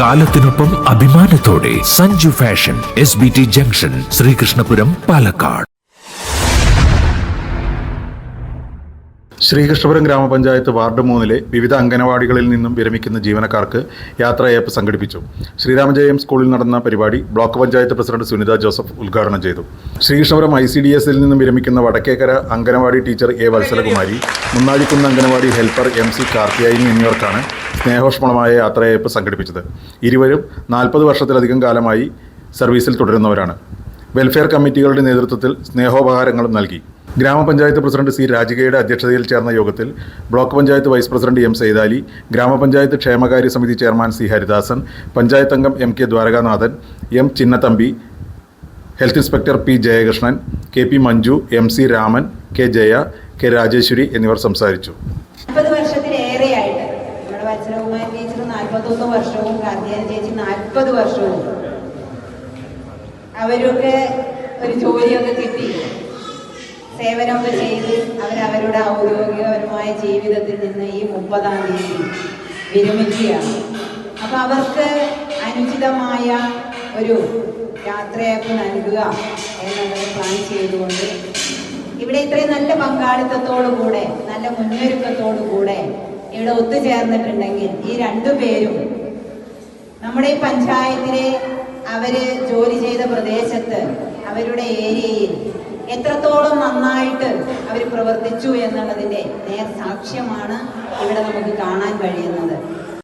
കാലത്തിനൊപ്പം അഭിമാനത്തോടെ Sanju fashion S B T junction Sreekrishnapuram Palakkad. Sreekrishnapuram ഗ്രാമപഞ്ചായത്ത് ward മൂന്നിലെ വിവിധ അംഗനവാടികളിൽ നിന്നും വിരമിക്കുന്ന ജീവനക്കാർക്ക് യാത്രയയപ്പ് സംഘടിപ്പിച്ചു. ശ്രീരാമജയം സ്കൂളിൽ നടന്ന പരിപാടി ബ്ലോക്ക് പഞ്ചായത്ത് പ്രസിഡന്റ് സുനിത ജോസഫ് ഉദ്ഘാടനം ചെയ്തു. ശ്രീകൃഷ്ണപുരം ഐ സി ഡി എസിൽ നിന്നും വിരമിക്കുന്ന Vadakkekara anganwadi teacher A Valsalakumari Munnazhikkunnu anganwadi helper M C Karthiyayini എന്നിവർക്കാണ് സ്നേഹോഷ്മളമായ യാത്രയയപ്പ് സംഘടിപ്പിച്ചത്. ഇരുവരും നാൽപ്പത് വർഷത്തിലധികം കാലമായി സർവീസിൽ തുടരുന്നവരാണ്. വെൽഫെയർ കമ്മിറ്റികളുടെ നേതൃത്വത്തിൽ സ്നേഹോപഹാരങ്ങളും നൽകി. ഗ്രാമപഞ്ചായത്ത് പ്രസിഡന്റ് സി രാജികയുടെ അധ്യക്ഷതയിൽ ചേർന്ന യോഗത്തിൽ block panchayat vice president M Saithali ഗ്രാമപഞ്ചായത്ത് ക്ഷേമകാര്യ സമിതി ചെയർമാൻ സി ഹരിദാസൻ പഞ്ചായത്ത് അംഗം M K Dwarakanathan M Chinnathambi health inspector P Jayakrishnan K P Manju M C Raman K Jaya K Rajeswari എന്നിവർ സംസാരിച്ചു. വത്സരകുമാരി ടീച്ചർ നാൽപ്പത്തൊന്ന് വർഷവും കാർത്തിയാന ചേച്ചി നാൽപ്പത് വർഷവും. അവരൊക്കെ ഒരു ജോലിയൊക്കെ കിട്ടി. സേവനമൊക്കെ ചെയ്ത് അവരവരുടെ ഔദ്യോഗികപരമായ ജീവിതത്തിൽ നിന്ന് ഈ മുപ്പതാം തീയതി വിരമിക്കുകയാണ്. അപ്പൊ അവർക്ക് അനുചിതമായ ഒരു യാത്രയപ്പ് നൽകുക എന്നുള്ളത് പ്ലാൻ ചെയ്തുകൊണ്ട് ഇവിടെ ഇത്രയും നല്ല പങ്കാളിത്തത്തോടു കൂടെ നല്ല മുന്നൊരുക്കത്തോടു കൂടെ ഇവിടെ ഒത്തുചേർന്നിട്ടുണ്ടെങ്കിൽ ഈ രണ്ടു പേരും നമ്മുടെ ഈ പഞ്ചായത്തിലെ അവർ ജോലി ചെയ്ത പ്രദേശത്ത് അവരുടെ ഏരിയയിൽ എത്രത്തോളം നന്നായിട്ട് അവർ പ്രവർത്തിച്ചു എന്നുള്ളതിന്റെ നേർ സാക്ഷ്യമാണ് ഇവിടെ നമുക്ക് കാണാൻ കഴിയുന്നത്.